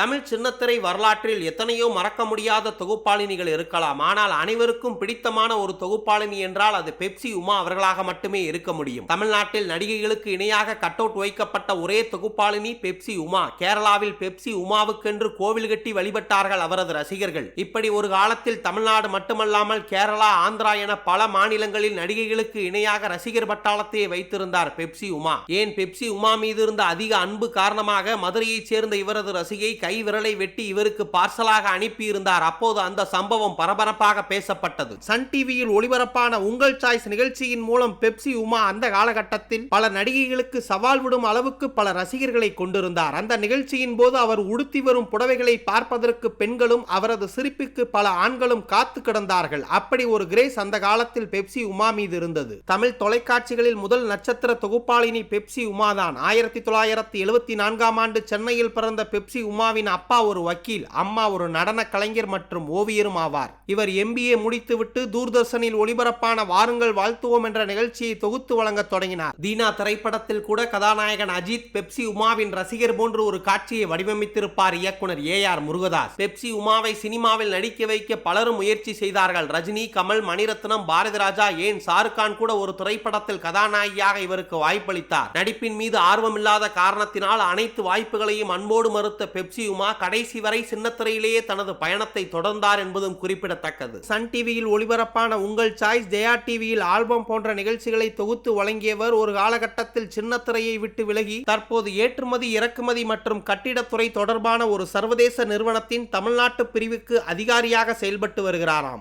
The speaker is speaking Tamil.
தமிழ் சின்னத்திரை வரலாற்றில் எத்தனையோ மறக்க முடியாத தொகுப்பாளினிகள் இருக்கலாம். ஆனால் அனைவருக்கும் பிடித்தமான ஒரு தொகுப்பாளினி என்றால் அது பெப்சி உமா அவர்களாக மட்டுமே இருக்க முடியும். தமிழ்நாட்டில் நடிகைகளுக்கு இணையாக கட் அவுட் வைக்கப்பட்ட ஒரே தொகுப்பாளினி பெப்சி உமா. கேரளாவில் பெப்சி உமாவுக்கென்று கோவில் கட்டி வழிபட்டார்கள் அவரது ரசிகர்கள். இப்படி ஒரு காலத்தில் தமிழ்நாடு மட்டுமல்லாமல் கேரளா ஆந்திரா என பல மாநிலங்களில் நடிகைகளுக்கு இணையாக ரசிகர் பட்டாளத்தையே வைத்திருந்தார் பெப்சி உமா. ஏன் பெப்சி உமா மீது இருந்த அதிக அன்பு காரணமாக மதுரையைச் சேர்ந்த இவரது ரசிகை கை விரலை வெட்டி இவருக்கு பார்சலாக அனுப்பியிருந்தார். அப்போது அந்த சம்பவம் பரபரப்பாக பேசப்பட்டது. சன் டிவியில் ஒளிபரப்பான உங்கள் சாய்ஸ் நிகழ்ச்சியின் மூலம் பெப்சி உமா அந்த காலகட்டத்தில் பல நடிகைகளுக்கு சவால் விடும் அளவுக்கு பல ரசிகர்களை கொண்டிருந்தார். அந்த நிகழ்ச்சியின் போது அவர் உடுத்தி வரும் புடவைகளை பார்ப்பதற்கு பெண்களும் அவரது சிரிப்புக்கு பல ஆண்களும் காத்து கிடந்தார்கள். அப்படி ஒரு கிரேஸ் அந்த காலத்தில் பெப்சி உமா மீது இருந்தது. தமிழ் தொலைக்காட்சிகளில் முதல் நட்சத்திர தொகுப்பாளினி பெப்சி உமாதான். ஆயிரத்தி தொள்ளாயிரத்தி எழுபத்தி நான்காம் ஆண்டு சென்னையில் பிறந்த பெப்சி உமா உமாவின் அப்பா ஒரு வக்கீல் அம்மா ஒரு நடன கலைஞர் மற்றும் ஓவியரும் ஆவார். இவர் எம்பிஏ முடித்துவிட்டு தூர்தர்ஷனில் ஒளிபரப்பான வாருங்கள் வாழ்த்துவோம் என்ற நிகழ்ச்சியை தொகுத்து வழங்க தொடங்கினார். தீனா திரைப்படத்தில் கூட கதாநாயகன் அஜித் பெப்சி உமாவின் ரசிகர் போன்று ஒரு காட்சியை வடிவமைத்திருப்பார் இயக்குனர் ஏ ஆர் முருகதாஸ். பெப்சி உமாவை சினிமாவில் நடிக்க வைக்க பலரும் முயற்சி செய்தார்கள். ரஜினி கமல் மணிரத்னம் பாரதி ராஜா ஏன் ஷாருக் கான் கூட ஒரு திரைப்படத்தில் கதாநாயகியாக இவருக்கு வாய்ப்பளித்தார். நடிப்பின் மீது ஆர்வமில்லாத காரணத்தினால் அனைத்து வாய்ப்புகளையும் அன்போடு மறுத்த பெப்சி உமா கடைசி வரை சின்னத்திரையிலேயே தனது பயணத்தை தொடர்ந்தார் என்பதும் குறிப்பிடத்தக்கது. சன் டிவியில் ஒளிபரப்பான உங்கள் சாய்ஸ் ஜெயா டிவியில் ஆல்பம் போன்ற நிகழ்ச்சிகளை தொகுத்து வழங்கியவர் ஒரு காலகட்டத்தில் சின்னத்திரையை விட்டு விலகி தற்போது ஏற்றுமதி இறக்குமதி மற்றும் கட்டிடத்துறை தொடர்பான ஒரு சர்வதேச நிறுவனத்தின் தமிழ்நாட்டு பிரிவுக்கு அதிகாரியாக செயல்பட்டு வருகிறாராம்.